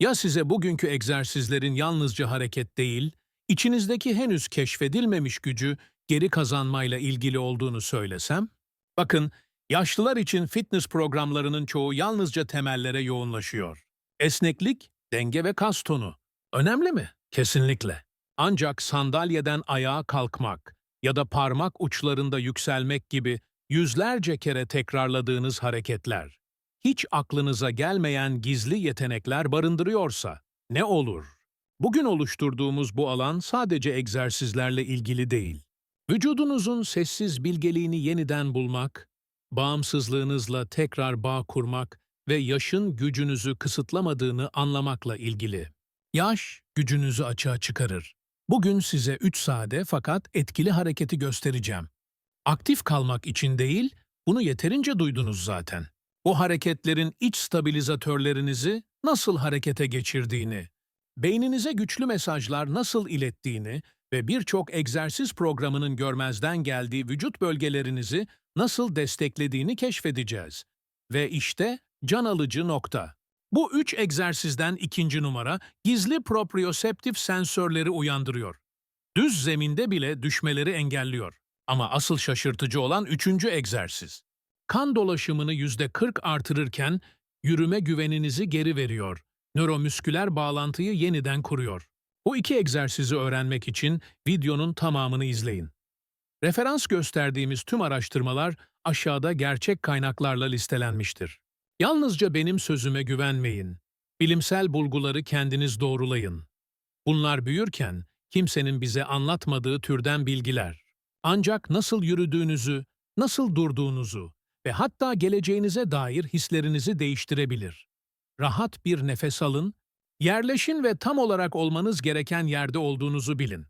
Ya size bugünkü egzersizlerin yalnızca hareket değil, içinizdeki henüz keşfedilmemiş gücü geri kazanmayla ilgili olduğunu söylesem? Bakın, yaşlılar için fitness programlarının çoğu yalnızca temellere yoğunlaşıyor. Esneklik, denge ve kas tonu. Önemli mi? Kesinlikle. Ancak sandalyeden ayağa kalkmak ya da parmak uçlarında yükselmek gibi yüzlerce kere tekrarladığınız hareketler, hiç aklınıza gelmeyen gizli yetenekler barındırıyorsa ne olur? Bugün oluşturduğumuz bu alan sadece egzersizlerle ilgili değil. Vücudunuzun sessiz bilgeliğini yeniden bulmak, bağımsızlığınızla tekrar bağ kurmak ve yaşın gücünüzü kısıtlamadığını anlamakla ilgili. Yaş gücünüzü açığa çıkarır. Bugün size 3 sade fakat etkili hareketi göstereceğim. Aktif kalmak için değil, bunu yeterince duydunuz zaten. Bu hareketlerin iç stabilizatörlerinizi nasıl harekete geçirdiğini, beyninize güçlü mesajlar nasıl ilettiğini ve birçok egzersiz programının görmezden geldiği vücut bölgelerinizi nasıl desteklediğini keşfedeceğiz. Ve işte can alıcı nokta. Bu üç egzersizden ikinci numara gizli proprioseptif sensörleri uyandırıyor. Düz zeminde bile düşmeleri engelliyor. Ama asıl şaşırtıcı olan üçüncü egzersiz. Kan dolaşımını yüzde 40 artırırken yürüme güveninizi geri veriyor. Nöromüsküler bağlantıyı yeniden kuruyor. Bu iki egzersizi öğrenmek için videonun tamamını izleyin. Referans gösterdiğimiz tüm araştırmalar aşağıda gerçek kaynaklarla listelenmiştir. Yalnızca benim sözüme güvenmeyin. Bilimsel bulguları kendiniz doğrulayın. Bunlar büyürken kimsenin bize anlatmadığı türden bilgiler. Ancak nasıl yürüdüğünüzü, nasıl durduğunuzu ve hatta geleceğinize dair hislerinizi değiştirebilir. Rahat bir nefes alın, yerleşin ve tam olarak olmanız gereken yerde olduğunuzu bilin.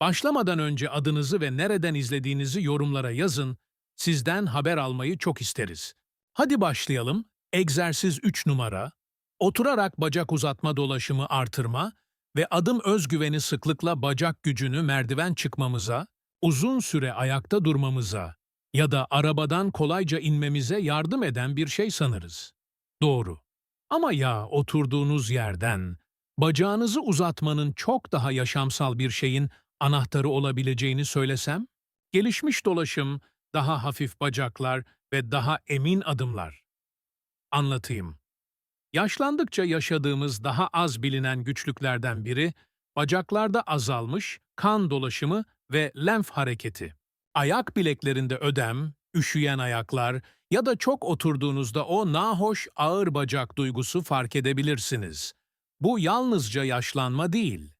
Başlamadan önce adınızı ve nereden izlediğinizi yorumlara yazın, sizden haber almayı çok isteriz. Hadi başlayalım. Egzersiz 3 numara, oturarak bacak uzatma dolaşımı artırma ve adım özgüveni sıklıkla bacak gücünü merdiven çıkmamıza, uzun süre ayakta durmamıza ya da arabadan kolayca inmemize yardım eden bir şey sanırız. Doğru. Ama ya oturduğunuz yerden, bacağınızı uzatmanın çok daha yaşamsal bir şeyin anahtarı olabileceğini söylesem? Gelişmiş dolaşım, daha hafif bacaklar ve daha emin adımlar. Anlatayım. Yaşlandıkça yaşadığımız daha az bilinen güçlüklerden biri, bacaklarda azalmış kan dolaşımı ve lenf hareketi. Ayak bileklerinde ödem, üşüyen ayaklar ya da çok oturduğunuzda o nahoş ağır bacak duygusu fark edebilirsiniz. Bu yalnızca yaşlanma değil.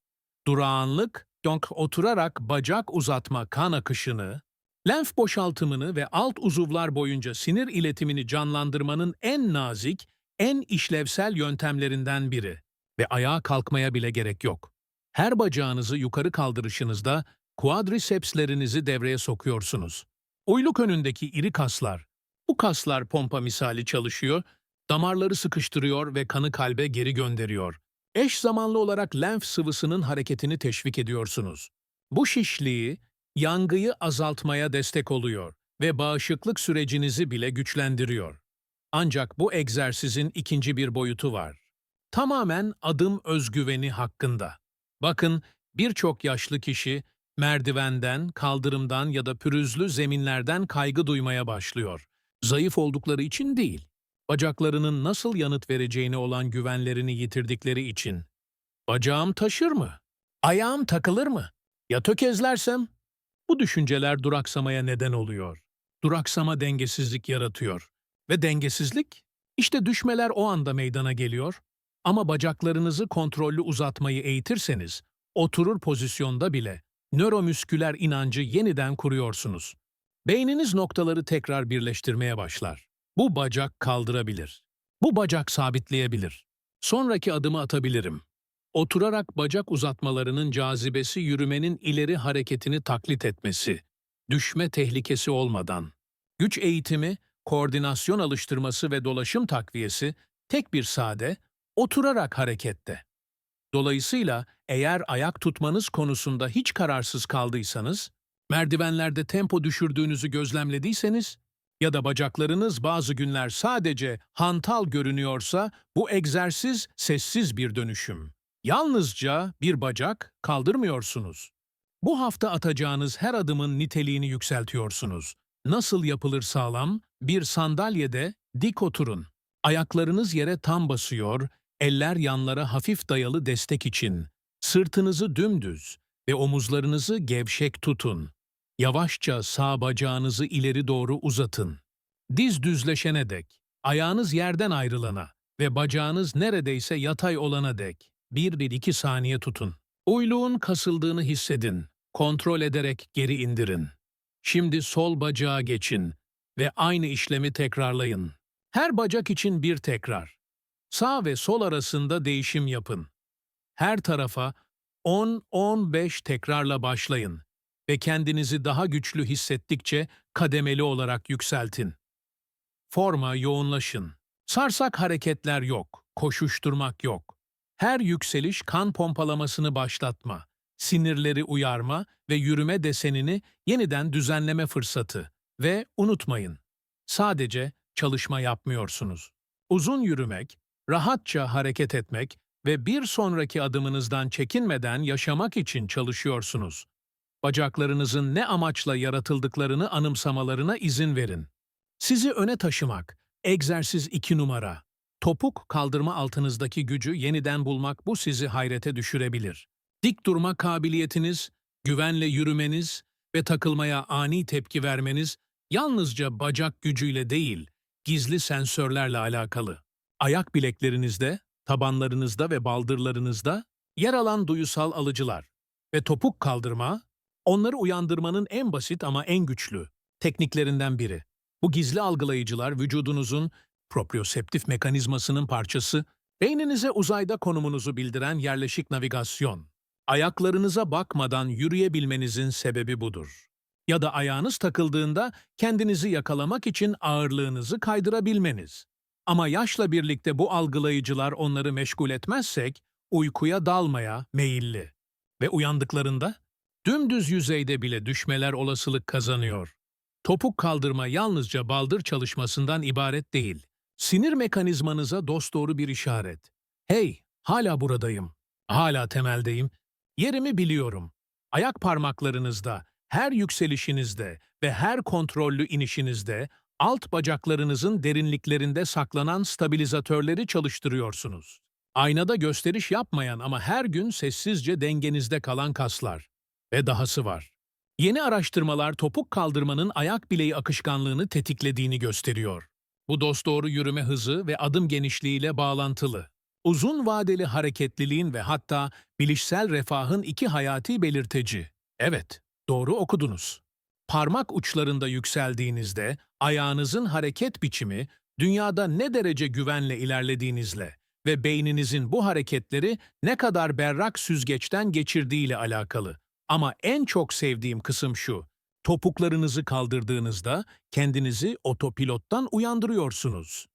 Durağanlık, donk oturarak bacak uzatma kan akışını, lenf boşaltımını ve alt uzuvlar boyunca sinir iletimini canlandırmanın en nazik, en işlevsel yöntemlerinden biri. Ve ayağa kalkmaya bile gerek yok. Her bacağınızı yukarı kaldırışınızda quadricepslerinizi devreye sokuyorsunuz. Uyluk önündeki iri kaslar. Bu kaslar pompa misali çalışıyor, damarları sıkıştırıyor ve kanı kalbe geri gönderiyor. Eş zamanlı olarak lenf sıvısının hareketini teşvik ediyorsunuz. Bu şişliği, yangıyı azaltmaya destek oluyor ve bağışıklık sürecinizi bile güçlendiriyor. Ancak bu egzersizin ikinci bir boyutu var. Tamamen adım özgüveni hakkında. Bakın, birçok yaşlı kişi merdivenden, kaldırımdan ya da pürüzlü zeminlerden kaygı duymaya başlıyor. Zayıf oldukları için değil, bacaklarının nasıl yanıt vereceğine olan güvenlerini yitirdikleri için. Bacağım taşır mı? Ayağım takılır mı? Ya tökezlersem? Bu düşünceler duraksamaya neden oluyor. Duraksama dengesizlik yaratıyor. Ve dengesizlik? İşte düşmeler o anda meydana geliyor. Ama bacaklarınızı kontrollü uzatmayı eğitirseniz, oturur pozisyonda bile nöromüsküler inancı yeniden kuruyorsunuz. Beyniniz noktaları tekrar birleştirmeye başlar. Bu bacak kaldırabilir. Bu bacak sabitleyebilir. Sonraki adımı atabilirim. Oturarak bacak uzatmalarının cazibesi yürümenin ileri hareketini taklit etmesi. Düşme tehlikesi olmadan. Güç eğitimi, koordinasyon alıştırması ve dolaşım takviyesi tek bir sade, oturarak harekette. Dolayısıyla eğer ayak tutmanız konusunda hiç kararsız kaldıysanız, merdivenlerde tempo düşürdüğünüzü gözlemlediyseniz, ya da bacaklarınız bazı günler sadece hantal görünüyorsa bu egzersiz sessiz bir dönüşüm. Yalnızca bir bacak kaldırmıyorsunuz. Bu hafta atacağınız her adımın niteliğini yükseltiyorsunuz. Nasıl yapılır sağlam? Bir sandalyede dik oturun. Ayaklarınız yere tam basıyor, eller yanlara hafif dayalı destek için. Sırtınızı dümdüz ve omuzlarınızı gevşek tutun. Yavaşça sağ bacağınızı ileri doğru uzatın. Diz düzleşene dek, ayağınız yerden ayrılana ve bacağınız neredeyse yatay olana dek 1-2 saniye tutun. Uyluğun kasıldığını hissedin. Kontrol ederek geri indirin. Şimdi sol bacağa geçin ve aynı işlemi tekrarlayın. Her bacak için bir tekrar. Sağ ve sol arasında değişim yapın. Her tarafa 10-15 tekrarla başlayın ve kendinizi daha güçlü hissettikçe kademeli olarak yükseltin. Forma yoğunlaşın. Sarsak hareketler yok, koşuşturmak yok. Her yükseliş kan pompalamasını başlatma, sinirleri uyarma ve yürüme desenini yeniden düzenleme fırsatı. Ve unutmayın, sadece çalışma yapmıyorsunuz. Uzun yürümek, rahatça hareket etmek ve bir sonraki adımınızdan çekinmeden yaşamak için çalışıyorsunuz. Bacaklarınızın ne amaçla yaratıldıklarını anımsamalarına izin verin. Sizi öne taşımak, egzersiz 2 numara. Topuk kaldırma altınızdaki gücü yeniden bulmak bu sizi hayrete düşürebilir. Dik durma kabiliyetiniz, güvenle yürümeniz ve takılmaya ani tepki vermeniz yalnızca bacak gücüyle değil, gizli sensörlerle alakalı. Ayak bileklerinizde, tabanlarınızda ve baldırlarınızda yer alan duyusal alıcılar ve topuk kaldırma, onları uyandırmanın en basit ama en güçlü tekniklerinden biri. Bu gizli algılayıcılar vücudunuzun proprioseptif mekanizmasının parçası, beyninize uzayda konumunuzu bildiren yerleşik navigasyon. Ayaklarınıza bakmadan yürüyebilmenizin sebebi budur. Ya da ayağınız takıldığında kendinizi yakalamak için ağırlığınızı kaydırabilmeniz. Ama yaşla birlikte bu algılayıcılar onları meşgul etmezsek uykuya dalmaya meyilli. Ve uyandıklarında dümdüz yüzeyde bile düşmeler olasılık kazanıyor. Topuk kaldırma yalnızca baldır çalışmasından ibaret değil. Sinir mekanizmanıza dosdoğru bir işaret. Hey, hala buradayım. Hala temeldeyim. Yerimi biliyorum. Ayak parmaklarınızda, her yükselişinizde ve her kontrollü inişinizde alt bacaklarınızın derinliklerinde saklanan stabilizatörleri çalıştırıyorsunuz. Aynada gösteriş yapmayan ama her gün sessizce dengenizde kalan kaslar. Ve dahası var. Yeni araştırmalar topuk kaldırmanın ayak bileği akışkanlığını tetiklediğini gösteriyor. Bu dosdoğru yürüme hızı ve adım genişliğiyle bağlantılı. Uzun vadeli hareketliliğin ve hatta bilişsel refahın iki hayati belirteci. Evet, doğru okudunuz. Parmak uçlarında yükseldiğinizde ayağınızın hareket biçimi dünyada ne derece güvenle ilerlediğinizle ve beyninizin bu hareketleri ne kadar berrak süzgeçten geçirdiğiyle alakalı. Ama en çok sevdiğim kısım şu. Topuklarınızı kaldırdığınızda kendinizi otopilottan uyandırıyorsunuz.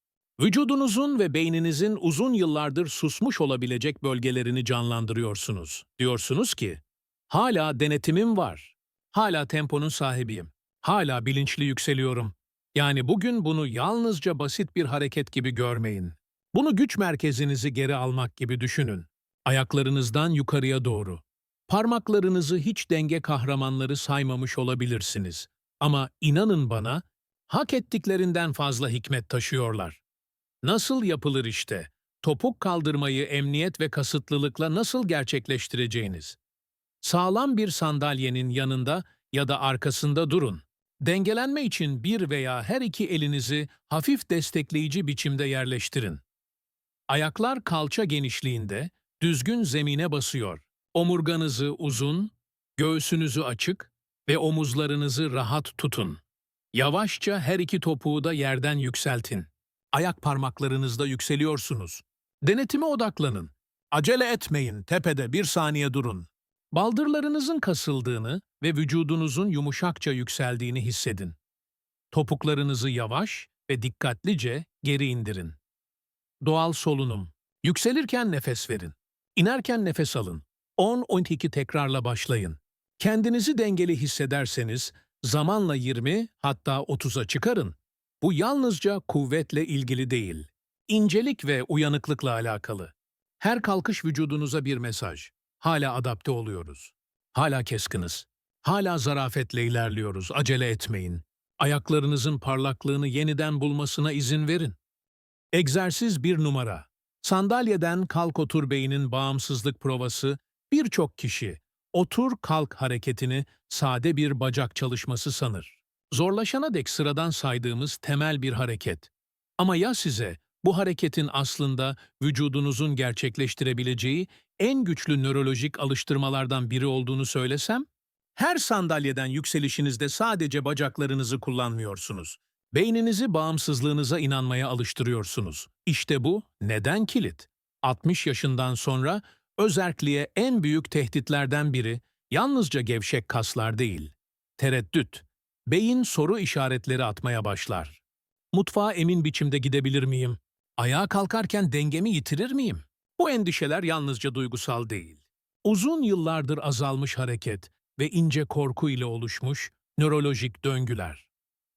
Vücudunuzun ve beyninizin uzun yıllardır susmuş olabilecek bölgelerini canlandırıyorsunuz. Diyorsunuz ki, hala denetimim var. Hala temponun sahibiyim. Hala bilinçli yükseliyorum. Yani bugün bunu yalnızca basit bir hareket gibi görmeyin. Bunu güç merkezinizi geri almak gibi düşünün. Ayaklarınızdan yukarıya doğru. Parmaklarınızı hiç denge kahramanları saymamış olabilirsiniz. Ama inanın bana, hak ettiklerinden fazla hikmet taşıyorlar. Nasıl yapılır işte? Topuk kaldırmayı emniyet ve kasıtlılıkla nasıl gerçekleştireceğiniz? Sağlam bir sandalyenin yanında ya da arkasında durun. Dengelenme için bir veya her iki elinizi hafif destekleyici biçimde yerleştirin. Ayaklar kalça genişliğinde, düzgün zemine basıyor. Omurganızı uzun, göğsünüzü açık ve omuzlarınızı rahat tutun. Yavaşça her iki topuğu da yerden yükseltin. Ayak parmaklarınızda yükseliyorsunuz. Denetime odaklanın. Acele etmeyin, tepede bir saniye durun. Baldırlarınızın kasıldığını ve vücudunuzun yumuşakça yükseldiğini hissedin. Topuklarınızı yavaş ve dikkatlice geri indirin. Doğal solunum. Yükselirken nefes verin. İnerken nefes alın. 10-12 tekrarla başlayın. Kendinizi dengeli hissederseniz zamanla 20 hatta 30'a çıkarın. Bu yalnızca kuvvetle ilgili değil, incelik ve uyanıklıkla alakalı. Her kalkış vücudunuza bir mesaj. Hala adapte oluyoruz. Hala keskiniz. Hala zarafetle ilerliyoruz. Acele etmeyin. Ayaklarınızın parlaklığını yeniden bulmasına izin verin. Egzersiz bir numara. Sandalyeden kalk otur beynin bağımsızlık provası birçok kişi otur kalk hareketini sade bir bacak çalışması sanır. Zorlaşana dek sıradan saydığımız temel bir hareket. Ama ya size bu hareketin aslında vücudunuzun gerçekleştirebileceği en güçlü nörolojik alıştırmalardan biri olduğunu söylesem? Her sandalyeden yükselişinizde sadece bacaklarınızı kullanmıyorsunuz. Beyninizi bağımsızlığınıza inanmaya alıştırıyorsunuz. İşte bu neden kilit? 60 yaşından sonra özerkliğe en büyük tehditlerden biri yalnızca gevşek kaslar değil. Tereddüt. Beyin soru işaretleri atmaya başlar. Mutfağa emin biçimde gidebilir miyim? Ayağa kalkarken dengemi yitirir miyim? Bu endişeler yalnızca duygusal değil. Uzun yıllardır azalmış hareket ve ince korku ile oluşmuş nörolojik döngüler.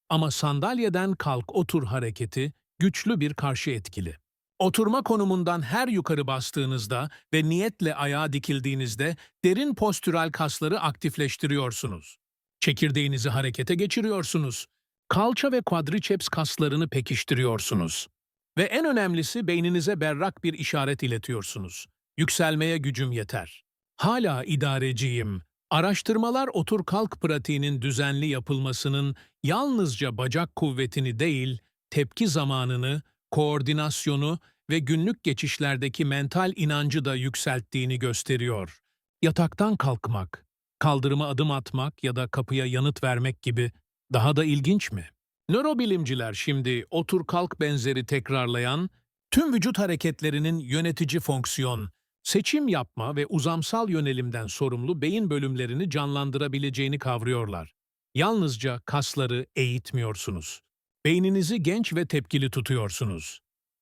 Ama sandalyeden kalk otur hareketi güçlü bir karşı etkili. Oturma konumundan her yukarı bastığınızda ve niyetle ayağa dikildiğinizde derin postüral kasları aktifleştiriyorsunuz. Çekirdeğinizi harekete geçiriyorsunuz. Kalça ve quadriceps kaslarını pekiştiriyorsunuz. Ve en önemlisi beyninize berrak bir işaret iletiyorsunuz. Yükselmeye gücüm yeter. Hala idareciyim. Araştırmalar otur kalk pratiğinin düzenli yapılmasının yalnızca bacak kuvvetini değil, tepki zamanını, koordinasyonu ve günlük geçişlerdeki mental inancı da yükselttiğini gösteriyor. Yataktan kalkmak, kaldırıma adım atmak ya da kapıya yanıt vermek gibi daha da ilginç mi? Nörobilimciler şimdi otur kalk benzeri tekrarlayan tüm vücut hareketlerinin yönetici fonksiyon, seçim yapma ve uzamsal yönelimden sorumlu beyin bölümlerini canlandırabileceğini kavruyorlar. Yalnızca kasları eğitmiyorsunuz. Beyninizi genç ve tepkili tutuyorsunuz.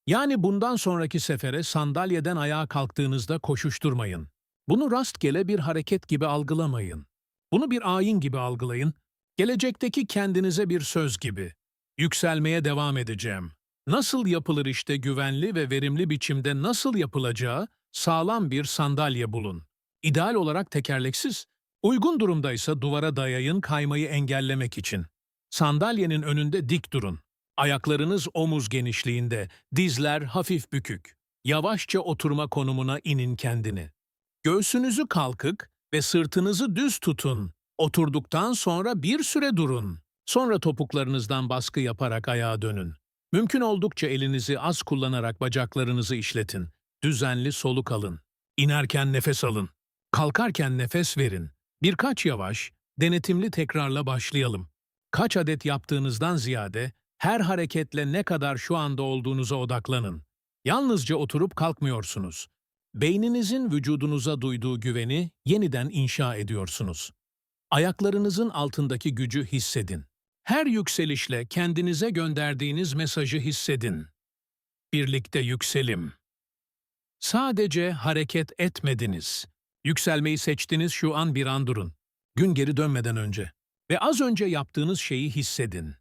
Yani bundan sonraki sefere sandalyeden ayağa kalktığınızda koşuşturmayın. Bunu rastgele bir hareket gibi algılamayın. Bunu bir ayin gibi algılayın. Gelecekteki kendinize bir söz gibi. Yükselmeye devam edeceğim. Nasıl yapılır işte güvenli ve verimli biçimde nasıl yapılacağı sağlam bir sandalye bulun. İdeal olarak tekerleksiz, uygun durumdaysa duvara dayayın kaymayı engellemek için. Sandalyenin önünde dik durun. Ayaklarınız omuz genişliğinde, dizler hafif bükük. Yavaşça oturma konumuna inin kendini. Göğsünüzü kalkık ve sırtınızı düz tutun. Oturduktan sonra bir süre durun. Sonra topuklarınızdan baskı yaparak ayağa dönün. Mümkün oldukça elinizi az kullanarak bacaklarınızı işletin. Düzenli soluk alın. İnerken nefes alın. Kalkarken nefes verin. Birkaç yavaş, denetimli tekrarla başlayalım. Kaç adet yaptığınızdan ziyade her hareketle ne kadar şu anda olduğunuza odaklanın. Yalnızca oturup kalkmıyorsunuz. Beyninizin vücudunuza duyduğu güveni yeniden inşa ediyorsunuz. Ayaklarınızın altındaki gücü hissedin. Her yükselişle kendinize gönderdiğiniz mesajı hissedin. Birlikte yükselim. Sadece hareket etmediniz. Yükselmeyi seçtiniz şu an bir an durun. Gün geri dönmeden önce. Ve az önce yaptığınız şeyi hissedin.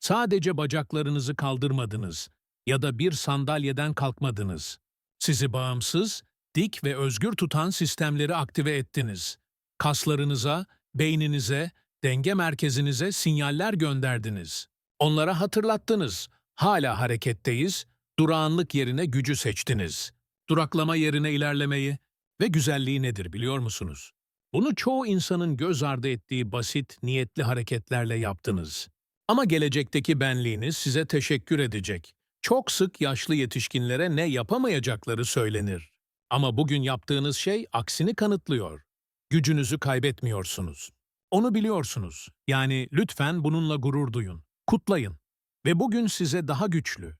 Sadece bacaklarınızı kaldırmadınız ya da bir sandalyeden kalkmadınız. Sizi bağımsız, dik ve özgür tutan sistemleri aktive ettiniz. Kaslarınıza, beyninize, denge merkezinize sinyaller gönderdiniz. Onlara hatırlattınız. Hala hareketteyiz, durağanlık yerine gücü seçtiniz. Duraklama yerine ilerlemeyi ve güzelliği nedir biliyor musunuz? Bunu çoğu insanın göz ardı ettiği basit, niyetli hareketlerle yaptınız. Ama gelecekteki benliğiniz size teşekkür edecek. Çok sık yaşlı yetişkinlere ne yapamayacakları söylenir. Ama bugün yaptığınız şey aksini kanıtlıyor. Gücünüzü kaybetmiyorsunuz. Onu biliyorsunuz. Yani lütfen bununla gurur duyun. Kutlayın. Ve bugün size daha güçlü,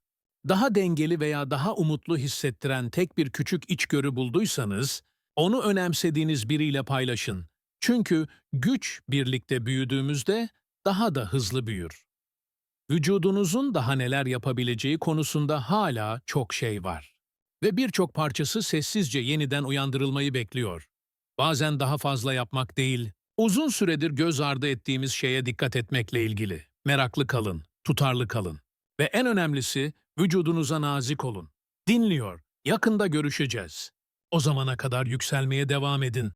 daha dengeli veya daha umutlu hissettiren tek bir küçük içgörü bulduysanız, onu önemsediğiniz biriyle paylaşın. Çünkü güç birlikte büyüdüğümüzde daha da hızlı büyür. Vücudunuzun daha neler yapabileceği konusunda hala çok şey var. Ve birçok parçası sessizce yeniden uyandırılmayı bekliyor. Bazen daha fazla yapmak değil, uzun süredir göz ardı ettiğimiz şeye dikkat etmekle ilgili. Meraklı kalın, tutarlı kalın. Ve en önemlisi vücudunuza nazik olun. Dinliyor. Yakında görüşeceğiz. O zamana kadar yükselmeye devam edin.